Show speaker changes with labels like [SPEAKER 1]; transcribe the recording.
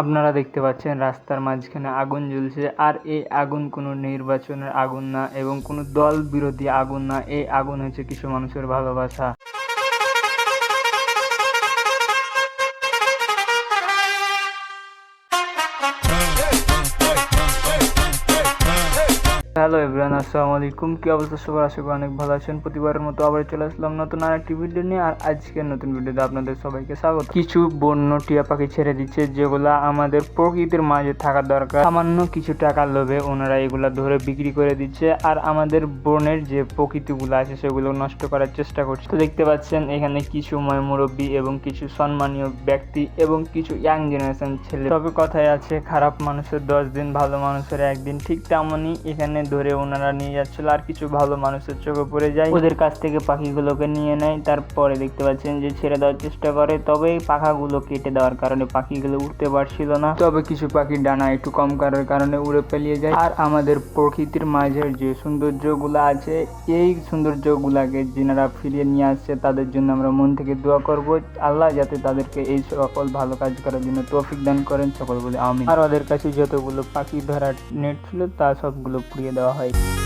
[SPEAKER 1] আপনারা দেখতে পাচ্ছেন রাস্তার মাঝখানে আগুন জ্বলছে, আর এই আগুন কোনো নির্বাচনের আগুন না এবং কোনো দল বিরোধী আগুন না। এই আগুন হচ্ছে কিছু মানুষের ভালোবাসা। হ্যালো এভরিওয়ান, আসসালামু আলাইকুম। কি অবস্থা? সবার আশা করি অনেক ভালো আছেন। প্রতিবারের মতো আবার চলে আসলাম নতুন আর একটি ভিডিও নিয়ে, আর আজকের নতুন ভিডিওতে আপনাদের সবাইকে স্বাগত। কিছু বন্য টিয়া পাখি ছেড়ে দিচ্ছে, যেগুলা আমাদের প্রকৃতির মাঝে থাকা দরকার। সামান্য কিছু টাকার লোভে ওনারা এগুলো ধরে বিক্রি করে দিচ্ছে, আর আমাদের বনের যে প্রকৃতিগুলো আছে, সেগুলো নষ্ট করার চেষ্টা করছে। তো দেখতে পাচ্ছেন, এখানে কিছু ময় মুরব্বী এবং কিছু সম্মানীয় ব্যক্তি এবং কিছু ইয়াং জেনারেশন ছেলে। তবে কথায় আছে, খারাপ মানুষের দশ দিন, ভালো মানুষের একদিন, ঠিক তেমনই এখানে ধরে ওনারা নিয়ে যাচ্ছিল। আর কিছু ভালো মানুষের চোখে পড়ে যায়। ওদের কাছ থেকে পাখিগুলোকে নিয়ে নেয়। তারপরে দেখতে পাচ্ছেন যে ছেড়ে দেওয়ার চেষ্টা করে। তবে পাখাগুলো কেটে দেওয়ার কারণে পাখিগুলো উঠতে পারছিল না। তবে কিছু পাখির ডানা একটু কম করার কারণে উড়ে পালিয়ে যায়। আর আমাদের প্রকৃতির মাঝের যে সৌন্দর্যগুলো আছে, এই সৌন্দর্যগুলাকে যেনারা ফিরিয়ে নিয়ে আসছে, তাদের জন্য আমরা মন থেকে দোয়া করব। আল্লাহ যাতে তাদেরকে এই সকল ভালো কাজ করার জন্য তৌফিক দান করেন। সকল বলে আমি আর ওদের কাছে যতগুলো পাখি ধরার নেট ছিল, তা সবগুলো পুড়িয়ে দেওয়া হয়।